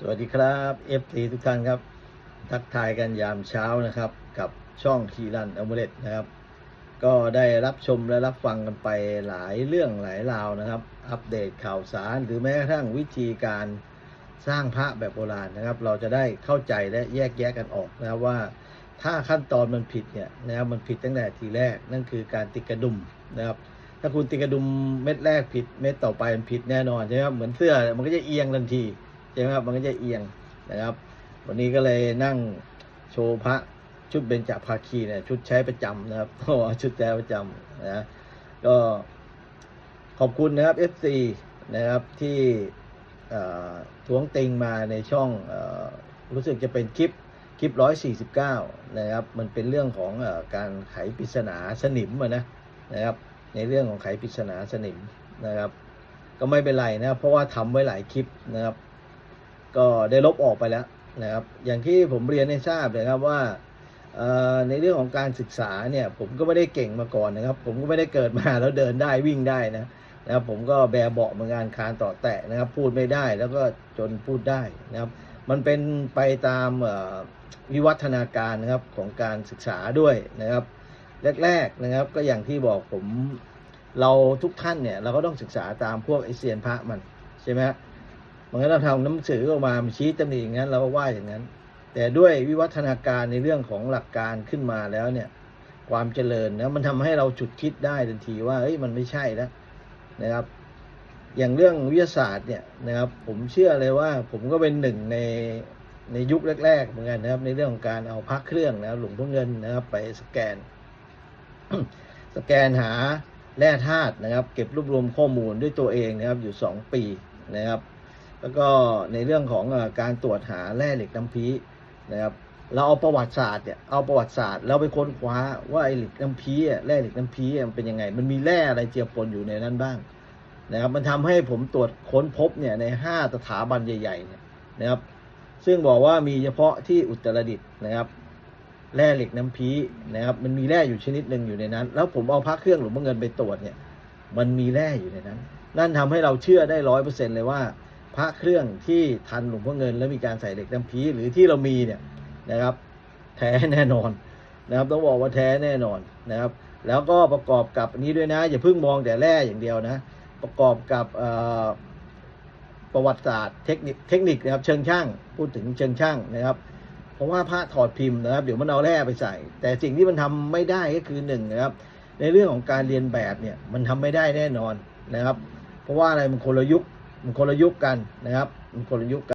สวัสดีครับ FT ทุกท่านครับ ทักทายกันยามเช้านะครับ กับช่องคีรันอมเลตนะครับ ก็ได้รับชมและรับฟังกันไปหลายเรื่องหลายราวนะครับ อัปเดตข่าวสารหรือแม้กระทั่งวิธีการสร้างพระแบบโบราณนะครับ เราจะได้เข้าใจและแยกแยะกันออกนะครับว่า ถ้าขั้นตอนมันผิดเนี่ยนะครับมันผิดตั้งแต่ทีแรกนั่นคือการติดกระดุมนะครับถ้าคุณติดกระดุมเม็ดแรกผิดเม็ดต่อไปมันผิดแน่นอนใช่ไหมครับเหมือนเสื้อมันก็จะเอียงทันที ใช่ไหมครับมันก็จะเอียงนะครับ วันนี้ก็เลยนั่งโชว์พระชุดเบญจภาคีเนี่ยชุดใช้ประจำนะครับเพราะชุดใช้ประจำนะก็ขอบคุณนะครับ FC นะครับที่ทวงติงมาในช่องอรู้สึกจะเป็นคลิปคลิป 149 นะครับ มันเป็นเรื่องของอการไขปริศนาสนิมะนะนะครับ ในเรื่องของไขปริศนาสนิมนะครับ ก็ไม่เป็นไรนะรเพราะว่าทำไว้หลายคลิปนะครับ ก็ได้ลบออกไปแล้วนะครับ อย่างที่ผมเรียนให้ทราบเลยครับว่าในเรื่องของการศึกษาเนี่ยผมก็ไม่ได้เก่งมาก่อนนะครับ ผมก็ไม่ได้เกิดมาแล้วเดินได้วิ่งได้นะนะครับผมก็แบเบาะเหมือนกันคานต่อแตะนะครับ พูดไม่ได้แล้วก็จนพูดได้นะครับ มันเป็นไปตามวิวัฒนาการนะครับของการศึกษาด้วยนะครับ แรกๆนะครับก็อย่างที่บอกผมเราทุกท่านเนี่ยเราก็ต้องศึกษาตามพวกไอเซียนพระมันใช่ไหมฮะ มันก็เราทำหนังสือออกมามันชี้ตำหนิอย่างนั้นเราก็ว่าอย่างนั้น แต่ด้วยวิวัฒนาการในเรื่องของหลักการขึ้นมาแล้วเนี่ย ความเจริญนะมันทำให้เราจุดคิดได้ทันทีว่าเอ้ยมันไม่ใช่แล้วนะครับ อย่างเรื่องวิทยาศาสตร์เนี่ยนะครับ ผมเชื่อเลยว่า ผมก็เป็นหนึ่งในในยุคแรกๆเหมือนกันนะครับ ในเรื่องของการเอาพักเครื่องนะครับ หลวงพ่อเงินนะครับ ไปสแกน สแกนหาแร่ธาตุนะครับ เก็บรวบรวมข้อมูลด้วยตัวเองนะครับ อยู่สองปีนะครับ แล้วก็ในเรื่องของการตรวจหาแร่เหล็กน้ำพีนะครับเราเอาประวัติศาสตร์เนี่ยเอาประวัติศาสตร์เราไปค้นคว้าว่าไอ้เหล็กน้ำพีแร่เหล็กน้ำพีมันเป็นยังไง มันมีแร่อะไรเจือปนอยู่ในนั้นบ้างนะครับมันทำให้ผมตรวจค้นพบเนี่ยในห้าสถาบันใหญ่ๆเนี่ยนะครับ ซึ่งบอกว่ามีเฉพาะที่อุตรดิตถ์นะครับแร่เหล็กน้ำพีนะครับมันมีแร่อยู่ชนิดหนึ่งอยู่ในนั้น แล้วผมเอาพระเครื่องหลวงพ่อเงินไปตรวจเนี่ย มันมีแร่อยู่ในนั้น นั่นทำให้เราเชื่อได้ร้อยเปอร์เซ็นเลยว่า พระเครื่องที่ทันหลวงพ่อเงิน แล้วมีการใส่เหล็กน้ำพีหรือที่เรามีเนี่ยนะครับ แท้แน่นอนนะครับ ต้องบอกว่าแท้แน่นอนนะครับ แล้วก็ประกอบกับอันนี้ด้วยนะ อย่าเพิ่งมองแต่แร่อย่างเดียวนะ ประกอบกับประวัติศาสตร์เทคนิคเทคนิคนะครับ เชิงช่างพูดถึงเชิงช่างนะครับ เพราะว่าพระถอดพิมพ์นะครับ เดี๋ยวมันเอาแร่ไปใส่ แต่สิ่งที่มันทำไม่ได้ก็คือหนึ่งนะครับ ในเรื่องของการเรียนแบบเนี่ยมันทำไม่ได้แน่นอนนะครับ เพราะว่าอะไรมันคนละยุค มันคนละยุคกันนะครับมันคนละยุคกัน